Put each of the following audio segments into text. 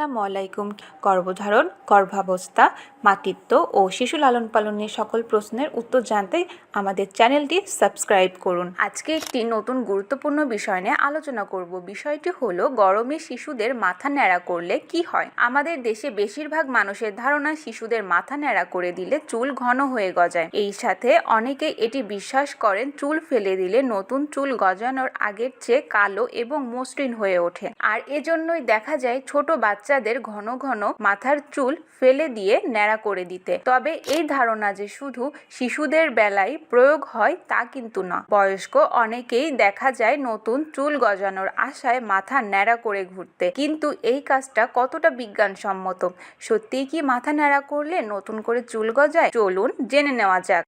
আসসালামু আলাইকুম। গর্ভধারণ, গর্ভাবস্থা, মাতৃত্ব ও শিশু লালন পালনের সকল প্রশ্নের উত্তর জানতে আমাদের চ্যানেলটি সাবস্ক্রাইব করুন। আজকে একটি নতুন গুরুত্বপূর্ণ বিষয় নিয়ে আলোচনা করব। বিষয়টি হলো, গরমে শিশুদের মাথা ন্যাড়া করলে কি হয়? আমাদের দেশে বেশিরভাগ মানুষের ধারণা শিশুদের মাথা ন্যাড়া করে দিলে চুল ঘন হয়ে গজায়। এই সাথে অনেকে এটি বিশ্বাস করেন, চুল ফেলে দিলে নতুন চুল গজানোর আগের চেয়ে কালো এবং মসৃণ হয়ে ওঠে। আর এজন্যই দেখা যায়, ছোট বাচ্চাদের ঘন ঘন মাথার চুল ফেলে দিয়ে ন্যাড়া করে দিতে। তবে এই ধারণা যে শুধু শিশুদের বেলায় প্রয়োগ হয় তা কিন্তু না। বয়স্ক অনেকেই দেখা যায় নতুন চুল গজানোর আশায় মাথা ন্যাড়া করে ঘুরতে। কিন্তু এই কাজটা কতটা বিজ্ঞানসম্মত? সত্যিই কি মাথা ন্যাড়া করলে নতুন করে চুল গজায়? চলুন জেনে নেওয়া যাক।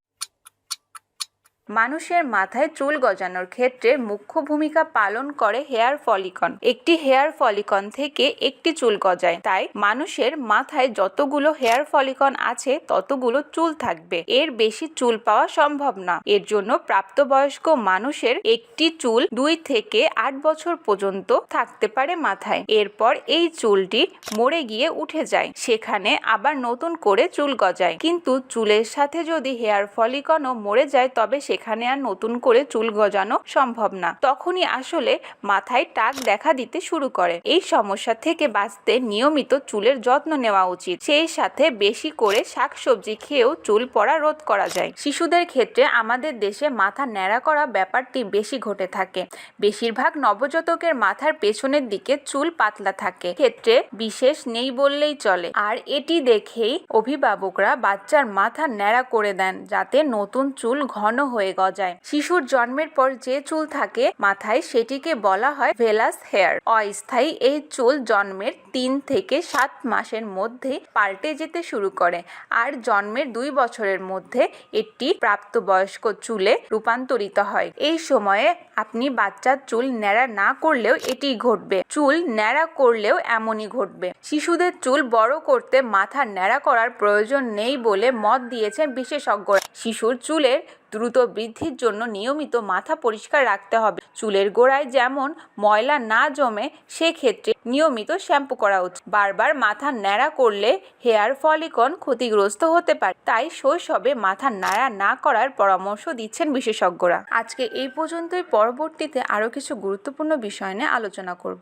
মানুষের মাথায় চুল গজানোর ক্ষেত্রে মুখ্য ভূমিকা পালন করে হেয়ার ফলিকন। একটি হেয়ার ফলিকন থেকে একটি চুল গজায়। তাই মানুষের মাথায় যতগুলো হেয়ার ফলিকন আছে, ততগুলো চুল থাকবে। এর বেশি চুল পাওয়া সম্ভব না। এর জন্য প্রাপ্তবয়স্ক মানুষের একটি চুল দুই থেকে আট বছর পর্যন্ত থাকতে পারে মাথায়। এরপর এই চুলটি মরে গিয়ে উঠে যায়। সেখানে আবার নতুন করে চুল গজায়। কিন্তু চুলের সাথে যদি হেয়ার ফলিকনও মরে যায়, তবে সেখানে আর নতুন করে চুল গজানো সম্ভব না। তখনই আসলে মাথায় টাক দেখা দিতে শুরু করে। এই সমস্যা থেকে বাঁচতে নিয়মিত চুলের যত্ন নেওয়া উচিত। সেই সাথে বেশি করে শাকসবজি খেয়েও চুল পড়া রোধ করা যায়। শিশুদের ক্ষেত্রে আমাদের দেশে মাথা ন্যাড়া করা ব্যাপারটি বেশি ঘটে থাকে। বেশিরভাগ নবজাতকের মাথার পেছনের দিকে চুল পাতলা থাকে। ক্ষেত্রে বিশেষ নেই বললেই চলে। আর এটি দেখেই অভিভাবকরা বাচ্চার মাথা ন্যাড়া করে দেন যাতে নতুন চুল ঘন হয়ে গজায়। শিশুর জন্মের পর যে চুল থাকে মাথায় সেটিকে বলা হয় ভেলাস হেয়ার। অস্থায়ী এই চুল জন্মের তিন থেকে সাত মাসের মধ্যে পাল্টে যেতে শুরু করে আর জন্মের দুই বছরের মধ্যে এটি প্রাপ্তবয়স্ক চুলে রূপান্তরিত হয়। এই সময়ে আপনি বাচ্চার চুল ন্যাড়া না করলেও এটি ঘটবে। চুল ন্যাড়া করলেও এমনই ঘটবে। শিশুদের চুল বড় করতে মাথা ন্যাড়া করার প্রয়োজন নেই বলে মত দিয়েছেন বিশেষজ্ঞরা। শিশুর চুলের দ্রুত বৃদ্ধির জন্য নিয়মিত মাথা পরিষ্কার রাখতে হবে। চুলের গোড়ায় যেমন ময়লা না জমে, সেক্ষেত্রে নিয়মিত শ্যাম্পু করা উচিত। বারবার মাথা ন্যাড়া করলে হেয়ার ফলিকন ক্ষতিগ্রস্ত হতে পারে। তাই শৈশবে মাথা নাড়া না করার পরামর্শ দিচ্ছেন বিশেষজ্ঞরা। আজকে এই পর্যন্তই। পরবর্তীতে আরও কিছু গুরুত্বপূর্ণ বিষয় নিয়ে আলোচনা করব।